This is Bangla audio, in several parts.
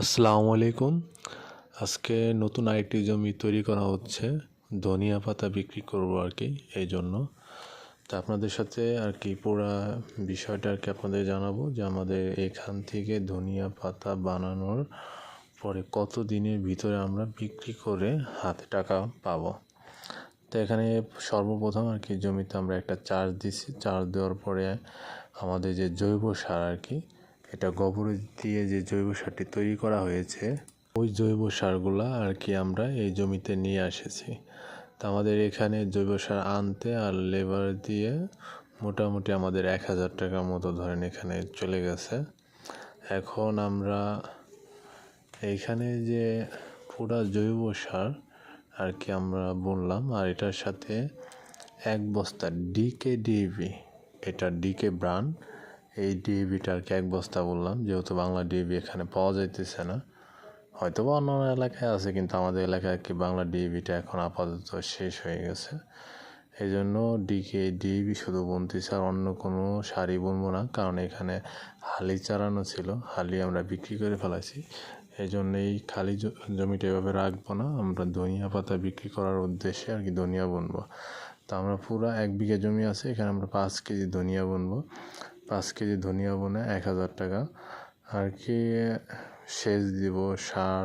আসসালামু আলাইকুম। আজকে নতুন আরেকটি জমি তৈরি করা হচ্ছে। ধনিয়া পাতা বিক্রি করব আর কি, এই জন্য। তা আপনাদের সাথে আর কি পুরা বিষয়টা আর কি আপনাদের জানাব যে আমাদের এখান থেকে ধনিয়া পাতা বানানোর পরে কত দিনের ভিতরে আমরা বিক্রি করে হাতে টাকা পাবো। তো এখানে সর্বপ্রথম আর কি জমিতে আমরা একটা চার্জ দিছি। চার্জ দেওয়ার পরে আমাদের যে জৈব সার আর কি এটা গোবর দিয়ে যে জৈব সারটি তৈরি করা হয়েছে, ওই জৈব সারগুলা আর কি আমরা এই জমিতে নিয়ে এসেছি তো আমাদের এখানে জৈব সার আনতে আর লেবার দিয়ে মোটামুটি আমাদের এক হাজার টাকার মতো ধরেন এখানে চলে গেছে। এখন আমরা এইখানে যে পুরা জৈব সার আর কি আমরা বললাম আর এটার সাথে এক বস্তা ডিকে ডিএভি এটা ডিকে ব্রান্ড এই ডিএভিটা আর কি এক বস্তা বললাম, যেহেতু বাংলা ডিএভি এখানে পাওয়া যাইতেছে না। হয়তো বা অন্য এলাকায় আছে, কিন্তু আমাদের এলাকায় কি বাংলা ডিএভিটা এখন আপাতত শেষ হয়ে গেছে। এই জন্য ডিকে ডিএভি শুধু বুনতেছি আর অন্য কোনো শাড়ি বুনবো না, কারণ এখানে হালি চারানো ছিল, হালি আমরা বিক্রি করে ফেলাইছি। এই জন্য এই খালি জমিটা এভাবে রাখব না, আমরা ধনিয়া পাতা বিক্রি করার উদ্দেশ্যে আর কি ধনিয়া বুনবো। তা আমরা পুরো এক বিঘা জমি আছে, এখানে আমরা পাঁচ কেজি ধনিয়া বুনবো। পাঁচ কেজি ধনিয়া বনে এক হাজার টাকা। আর কি সেচ দিব, সার,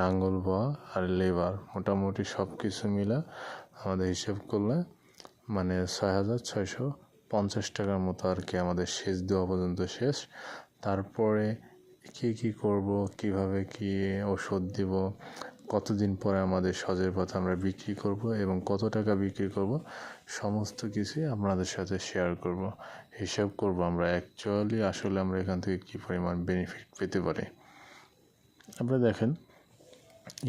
নাঙ্গল বোয়া আর লেবার, মোটামুটি সব কিছু মিলে আমাদের হিসেব করলে মানে ছয় হাজার ছয়শো পঞ্চাশ টাকার মতো আর কি আমাদের সেচ দেওয়া পর্যন্ত শেষ। তারপরে কী কী করব, কীভাবে কি ওষুধ দিব কতদিন পরে আমাদের সজের পথে আমরা বিক্রি করব এবং কত টাকা বিক্রি করব, সমস্ত কিছুই আপনাদের সাথে শেয়ার করব। হিসাব করব আমরা অ্যাকচুয়ালি আসলে আমরা এখান থেকে কী পরিমাণ বেনিফিট পেতে পারি। আপনারা দেখেন,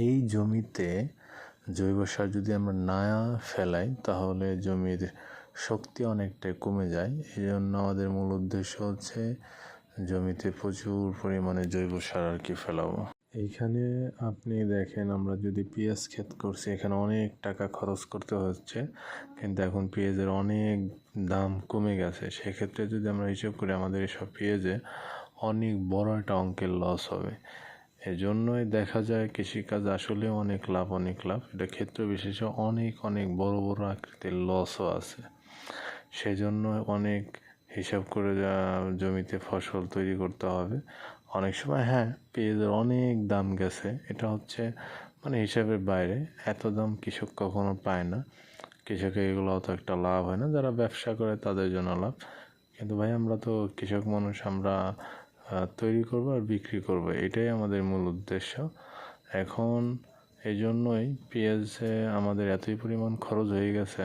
এই জমিতে জৈব সার যদি আমরা না ফেলাই, তাহলে জমির শক্তি অনেকটাই কমে যায়। এই জন্য আমাদের মূল উদ্দেশ্য হচ্ছে জমিতে প্রচুর পরিমাণে জৈব সার আর কি ফেলাবো। এইখানে আপনি দেখেন, আমরা যদি পেঁয়াজ ক্ষেত করছি, এখানে অনেক টাকা খরচ করতে হচ্ছে। কিন্তু এখন পেঁয়াজের অনেক দাম কমে গেছে। সেক্ষেত্রে যদি আমরা হিসেব করি, আমাদের এসব পেঁয়াজে অনেক বড় একটা অঙ্কের লস হবে। এজন্যই দেখা যায় কৃষিকাজ আসলে অনেক লাভ অনেক লাভ। এটা ক্ষেত্র বিশেষে অনেক অনেক বড় বড় আকৃতির লসও আছে। সেজন্য অনেক হিসাব করে জমিতে ফসল তৈরি করতে হবে। অনেক সময় হ্যাঁ পেঁয়াজের অনেক দাম গেছে। এটা হচ্ছে মানে হিসাবের বাইরে। এত দাম কৃষক কখনো পায় না। কৃষকের এগুলো অত একটা লাভ হয় না। যারা ব্যবসা করে, তাদের জন্য লাভ। কিন্তু ভাই, আমরা তো কৃষক মানুষ, আমরা তৈরি করব আর বিক্রি করব। এটাই আমাদের মূল উদ্দেশ্য। এখন এই জন্যই পেঁয়াজে আমাদের এতই পরিমাণ খরচ হয়ে গেছে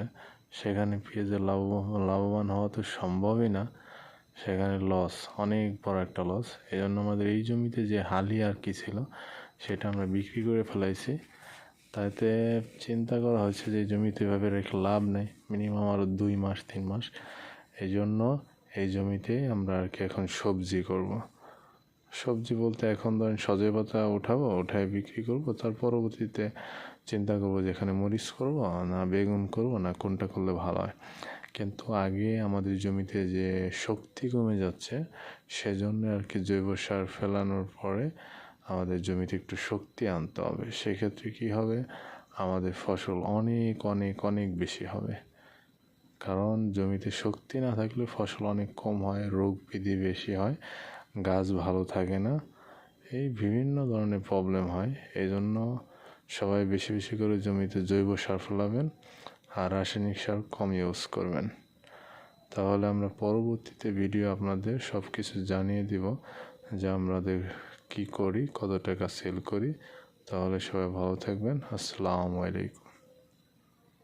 সেখানে পেঁয়াজের লাভ, লাভবান হওয়া তো সম্ভবই না, সেখানে লস অনেক বড় একটা লস এই জন্য আমাদের এই জমিতে যে হালি আর কি ছিল, সেটা আমরা বিক্রি করে ফেলাইছি। তাতে চিন্তা করা হয়েছে যে জমিতে এভাবে রেখে লাভ নেই মিনিমাম আরও দুই মাস, তিন মাস। এই জন্য এই জমিতে আমরা আর কি এখন সবজি করব। সবজি বলতে এখন ধরেন সজে পাতা উঠাবো, উঠায় বিক্রি করব, তার পরবর্তীতে চিন্তা করব যে এখানে মরিচ করব, না বেগুন করব, না কোনটা করলে ভালো হয়। কিন্তু আগে আমাদের জমিতে যে শক্তি কমে যাচ্ছে, সেজন্য আর কি জৈব সার ফেলানোর পরে আমাদের জমিতে একটু শক্তি আনতে হবে। সেক্ষেত্রে কী হবে? আমাদের ফসল অনেক অনেক অনেক বেশি হবে। কারণ জমিতে শক্তি না থাকলে ফসল অনেক কম হয়, রোগ বেশি হয়। গাছ ভালো থাকে না, এই বিভিন্ন ধরনের প্রবলেম হয়। এই জন্য সবাই বেশি বেশি করে জমিতে জৈব সার ফেলাবেন আর রাসায়নিক সার কম ইউজ করবেন। তাহলে আমরা পরবর্তীতে ভিডিও আপনাদের সব কিছু জানিয়ে দিব যে আমাদের কি করি, কত টাকা সেল করি। তাহলে সবাই ভালো থাকবেন। আসসালামু আলাইকুম।